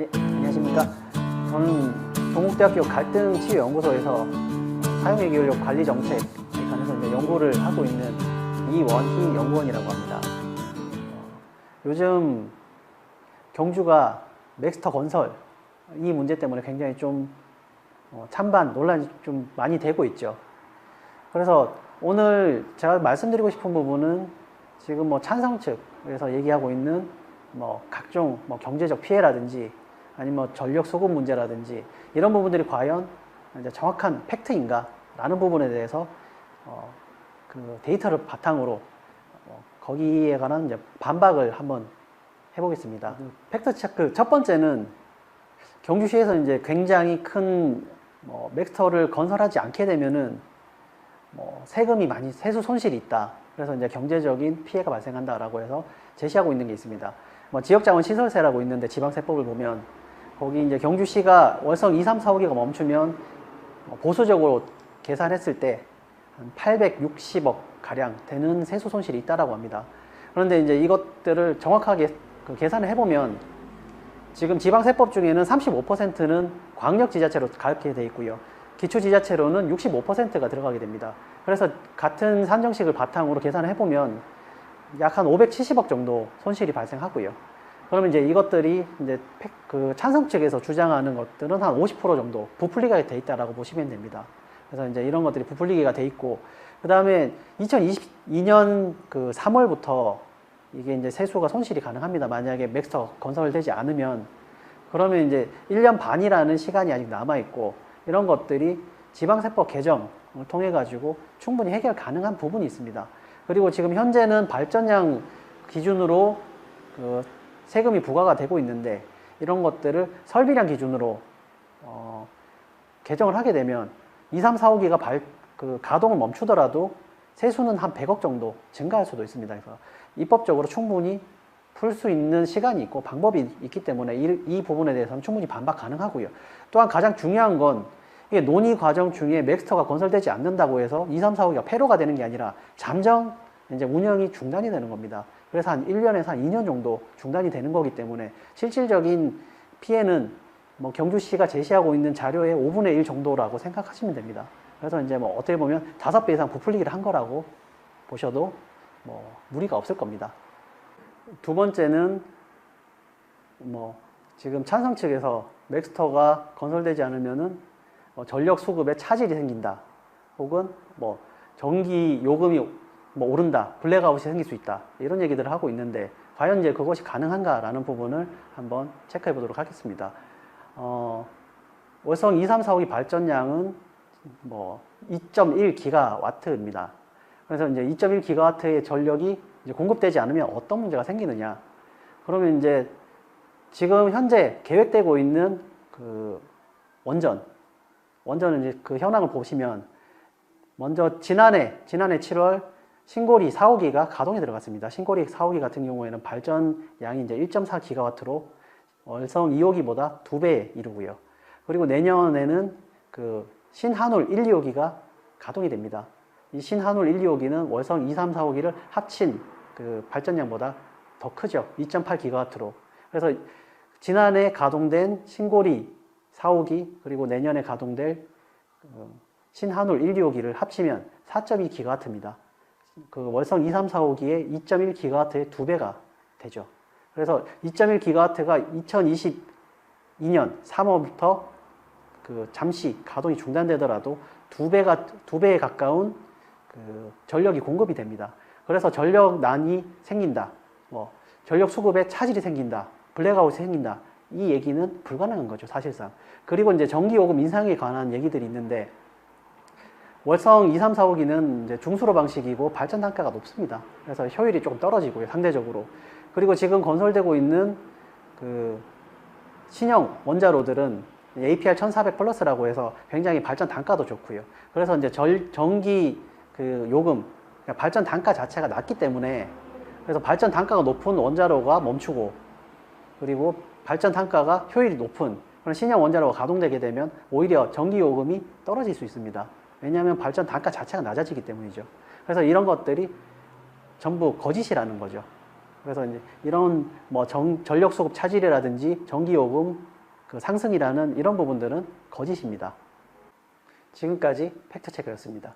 예, 안녕하십니까. 저는 동국대학교 갈등치유연구소에서 사용외교육 관리 정책에 관해서 이제 연구를 하고 있는 이원희 연구원이라고 합니다. 어, 요즘 경주가 맥스터 건설 이 문제 때문에 굉장히 좀 어, 찬반 논란이 좀 많이 되고 있죠. 그래서 오늘 제가 말씀드리고 싶은 부분은 지금 뭐 찬성 측에서 얘기하고 있는 뭐 각종 뭐 경제적 피해라든지 아니면 뭐 전력 수급 문제라든지 이런 부분들이 과연 정확한 팩트인가라는 부분에 대해서 어, 그 데이터를 바탕으로 어, 거기에 관한 이제 반박을 한번 해보겠습니다. 팩트 체크 첫 번째는 경주시에서 이제 굉장히 큰 뭐 맥스터를 건설하지 않게 되면은 뭐 세금이 많이 세수 손실이 있다. 그래서 이제 경제적인 피해가 발생한다라고 해서 제시하고 있는 게 있습니다. 뭐 지역자원 시설세라고 있는데 지방세법을 보면 거기 이제 경주시가 월성 2, 3, 4, 5기가 멈추면 뭐 보수적으로 계산했을 때 한 860억 가량 되는 세수 손실이 있다라고 합니다. 그런데 이제 이것들을 정확하게 그 계산을 해보면 지금 지방세법 중에는 35%는 광역 지자체로 가게 돼 있고요. 기초 지자체로는 65%가 들어가게 됩니다. 그래서 같은 산정식을 바탕으로 계산을 해보면 약 한 570억 정도 손실이 발생하고요. 그러면 이제 이것들이 이제 팩- 그 찬성 측에서 주장하는 것들은 한 50% 정도 부풀리게 돼 있다라고 보시면 됩니다. 그래서 이제 이런 것들이 부풀리기가 돼 있고, 그 다음에 2022년 그 3월부터 이게 이제 세수가 손실이 가능합니다. 만약에 맥스터 건설되지 않으면 그러면 이제 1년 반이라는 시간이 아직 남아 있고 이런 것들이 지방세법 개정을 통해 가지고 충분히 해결 가능한 부분이 있습니다. 그리고 지금 현재는 발전량 기준으로 그 세금이 부과가 되고 있는데 이런 것들을 설비량 기준으로 어, 개정을 하게 되면 2, 3, 4, 5기가 발, 그 가동을 멈추더라도 세수는 한 100억 정도 증가할 수도 있습니다. 그래서 입법적으로 충분히 풀 수 있는 시간이 있고 방법이 있기 때문에 이, 이 부분에 대해서는 충분히 반박 가능하고요. 또한 가장 중요한 건 이게 논의 과정 중에 맥스터가 건설되지 않는다고 해서 2, 3, 4, 5기가 폐로가 되는 게 아니라 잠정 이제 운영이 중단이 되는 겁니다. 그래서 한 1년에서 한 2년 정도 중단이 되는 거기 때문에 실질적인 피해는 뭐 경주시가 제시하고 있는 자료의 5분의 1 정도라고 생각하시면 됩니다. 그래서 이제 뭐 어떻게 보면 다섯 배 이상 부풀리기를 한 거라고 보셔도 뭐 무리가 없을 겁니다. 두 번째는 뭐 지금 찬성 측에서 맥스터가 건설되지 않으면은 뭐 전력 수급에 차질이 생긴다. 혹은 뭐 전기 요금이 뭐 오른다. 블랙아웃이 생길 수 있다. 이런 얘기들을 하고 있는데 과연 이제 그것이 가능한가라는 부분을 한번 체크해 보도록 하겠습니다. 어, 월성 2, 3, 4, 5기 발전량은 뭐 2.1기가와트입니다. 그래서 이제 2.1기가와트의 전력이 이제 공급되지 않으면 어떤 문제가 생기느냐? 그러면 이제 지금 현재 계획되고 있는 그 원전, 원전은 이제 그 현황을 보시면 먼저 지난해 지난해 7월 신고리 4, 5기가 가동에 들어갔습니다. 신고리 4, 5기 같은 경우에는 발전 양이 이제 1.4기가와트로 월성 2호기보다 두배 이르고요. 그리고 내년에는 그 신한울 1, 2호기가 가동이 됩니다. 이 신한울 1, 2호기는 월성 2, 3, 4, 5기를 합친 그 발전량보다 더 크죠. 2.8기가와트로. 그래서 지난해 가동된 신고리 4, 5기 그리고 내년에 가동될 어, 신한울 1, 2호기를 합치면 4.2기가와트입니다. 그 월성 2, 3, 4, 5기의 2.1기가와트의 두 배가 되죠. 그래서 2.1기가와트가 2022년 3월부터 그 잠시 가동이 중단되더라도 두 배가 두 배에 가까운 그 전력이 공급이 됩니다. 그래서 전력난이 생긴다. 뭐 전력 수급에 차질이 생긴다. 블랙아웃이 생긴다. 이 얘기는 불가능한 거죠, 사실상. 그리고 이제 전기 요금 인상에 관한 얘기들이 있는데 월성 2, 3, 4, 5기는 이제 중수로 방식이고 발전 단가가 높습니다. 그래서 효율이 조금 떨어지고요, 상대적으로. 그리고 지금 건설되고 있는 그 신형 원자로들은 APR 1400 플러스라고 해서 굉장히 발전 단가도 좋고요. 그래서 이제 절, 전기 그 요금, 그러니까 발전 단가 자체가 낮기 때문에 그래서 발전 단가가 높은 원자로가 멈추고 그리고 발전 단가가 효율이 높은 그런 신형 원자로가 가동되게 되면 오히려 전기 요금이 떨어질 수 있습니다. 왜냐하면 발전 단가 자체가 낮아지기 때문이죠. 그래서 이런 것들이 전부 거짓이라는 거죠. 그래서 이제 이런 뭐 정- 전력 수급 차질이라든지 전기 요금 그 상승이라는 이런 부분들은 거짓입니다. 지금까지 팩트 체크였습니다.